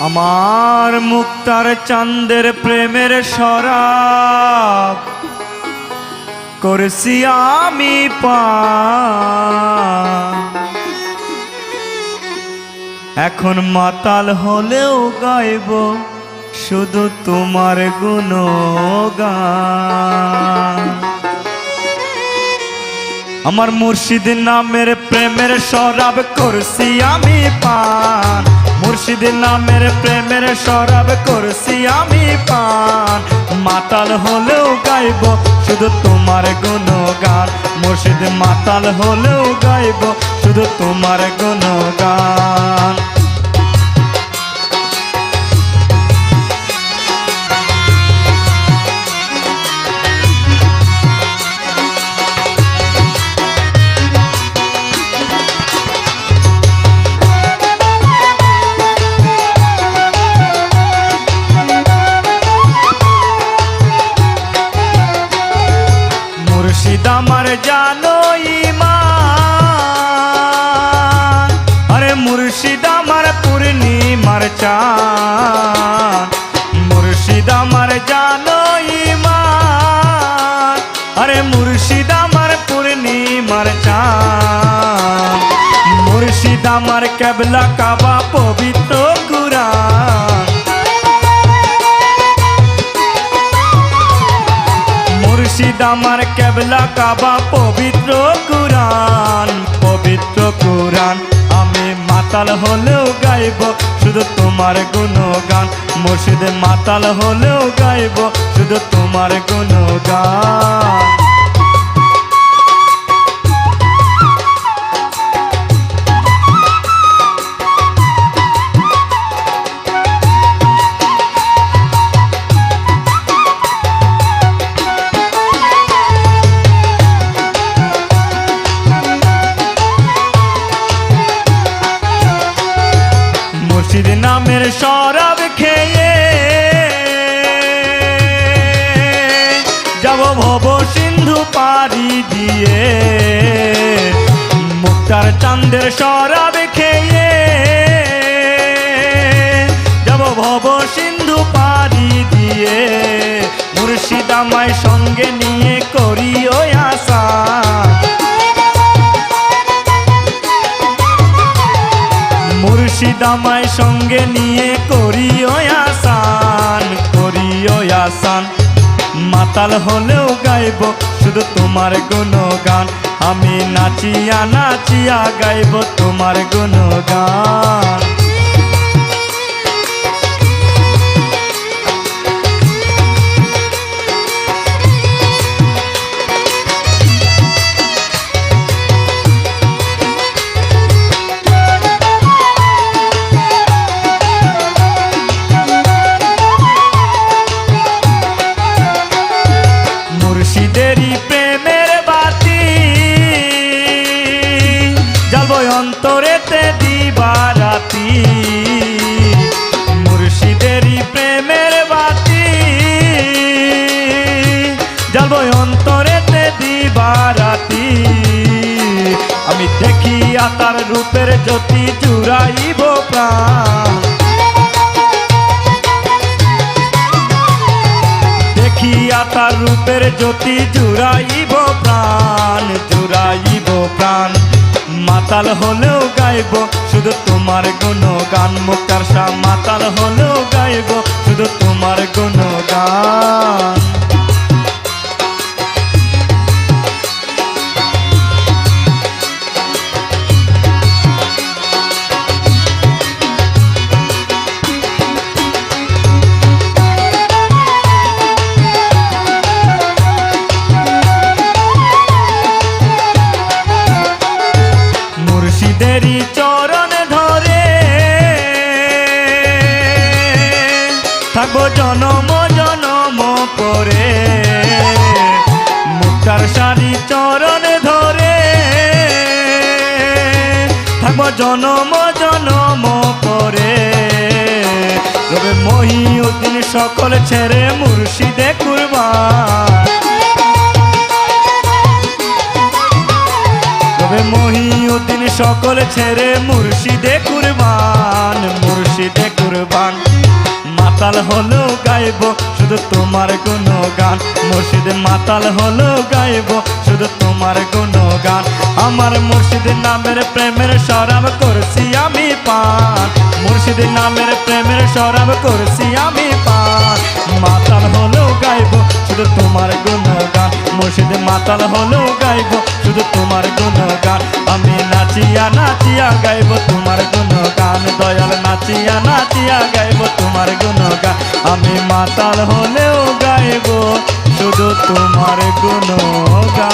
আমার মুক্তার চাঁদের প্রেমের শরাব করছি আমি পা। এখন মাতাল হলেও গাইব শুধু তোমার গুণগান। আমার মুর্শিদ নামের প্রেমের শরাব করছি আমি পান মুর্শিদ নামের প্রেমের শরাব করছি আমি পান মাতাল হলেও গাইব শুধু তোমার গুণগান। মুর্শিদ মাতাল হলেও গাইব শুধু তোমার গুণগান। চান মুর্শিদ আমার জানো ইমান আরে মুর্শিদ আমার পূর্ণিমার চান মুর্শিদ আমার কেবলা কাবা পবিত্র কুরআন। মুর্শিদ আমার কেবলা কাবা পবিত্র কুরআন। পবিত্র কুরআন আমি মাতাল হলেও গাইব। শুধু তোমার গুণগান। মুর্শিদে মাতাল হলেও গাইব শুধু তোমার গুণগান। পারি দিয়ে। মুক্তার চাঁদের শরাব খেয়ে যাব ভব সিন্ধু পারি দিয়ে। মুর্শিদ আমায় সঙ্গে নিয়ে করি ওই আশা। মুর্শিদ আমায় সঙ্গে নিয়ে করিও আসান করিও আসান। মাতাল হলেও গাইব শুধু তোমার গুণগান। আমি নাচিয়া নাচিয়া গাইব তোমার গুণগান। অন্তরেতে দিবা রাতি মুর্শিদেরই প্রেমের বাতি। জ্বালব অন্তরেতে দিবা রাতি আমি দেখিয়া তার রূপের জ্যোতি জুড়াইব প্রাণ। দেখিয়া তার রূপের জ্যোতি জুড়াইব প্রাণ জুড়াইব প্রাণ। মাতাল হলেও গাইব, শুধু তোমার গুণগান মুক্তার শাহ মাতাল হলেও গাইব, শুধু তোমার গুণগান। মুর্শিদেরই জনম জনম করে মুক্তার শাড়ি চরণে ধরে। থাকব জনম জনম পরে। রবে মহিউদ্দিন সকল ছেড়ে মুর্শিদে কুরবান তবে মহিউদ্দিন সকল ছেড়ে মুর্শিদে কুরবান মুর্শিদে কুরবান। মাতাল হলো গাইব, শুধু তোমার কোনো গান মুর্শিদে মাতাল হলো গাইব, শুধু তোমার কোনো গান আমার মুর্শিদের নামের প্রেমের সরাব করছি আমি পান। মুর্শিদের নামের প্রেমের সরাব করছি আমি পান। মাতাল হলো গাইব, শুধু তোমার কোনো গান মুর্শিদে মাতাল হলো গাইব, শুধু তোমার কোনো গান আমি নাচিয়া নাচিয়া গাইব, তোমার কোনো নাচিয়া নাচিয়া গাইব তোমার গুণগা। আমি মাতাল হলেও গাইব শুধু তোমার গুণগা।